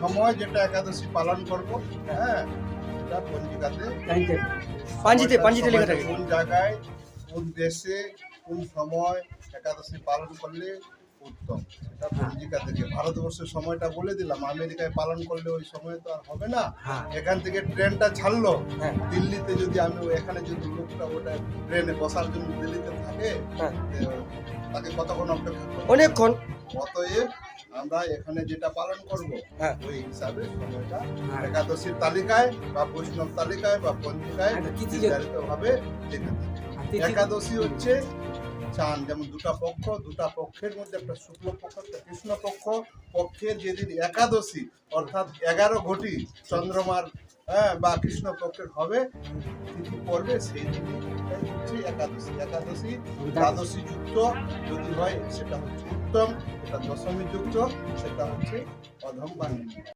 সময় যেটা একাদশী পালন করব হ্যাঁ সেটা পঞ্জিকাতে। পাঞ্জিতে পাঞ্জিতে লেখা থাকে। কোন জায়গায় কোন দেশে কোন সময় একাদশী পালন করলে উত্তম সেটা পঞ্জিকা থেকে ভারতবর্ষের সময়টা বলে দিলাম আমেরিকায় পালন করলে ওই সময় তো আর হবে না। হ্যাঁ। এখান থেকে ট্রেনটা ছাড়লো হ্যাঁ। দিল্লিতে যদি আমি এখানে যদি লোকটা ওটা ট্রেনে বসার জন্য দিল্লিতে থাকে হ্যাঁ। তাকে কতক্ষণ অপেক্ষা অনেকক্ষণ। অতএব আমরা এখানে যেটা পালন করব হ্যাঁ। ওই হিসাবে সময়টা হ্যাঁ। একাদশীর তালিকায় বা বৈষ্ণব তালিকায় বা পঞ্জিকায় আচ্ছা, নির্ধারিত ভাবে একাদশী হচ্ছে চান যেমন দুটা পক্ষ দুটা পক্ষের মধ্যে একটা শুক্ল পক্ষ একটা কৃষ্ণ পক্ষ। পক্ষের যেদিন একাদশী অর্থাৎ এগারো ঘটি চন্দ্রমার হ্যাঁ বা কৃষ্ণ পক্ষের হবে তিথি পড়বে সেই এটাই হচ্ছে একাদশী। একাদশী দ্বাদশী যুক্ত যদি হয় সেটা হচ্ছে উত্তম। এটা দশমী যুক্ত সেটা হচ্ছে অধম বা নিম্ন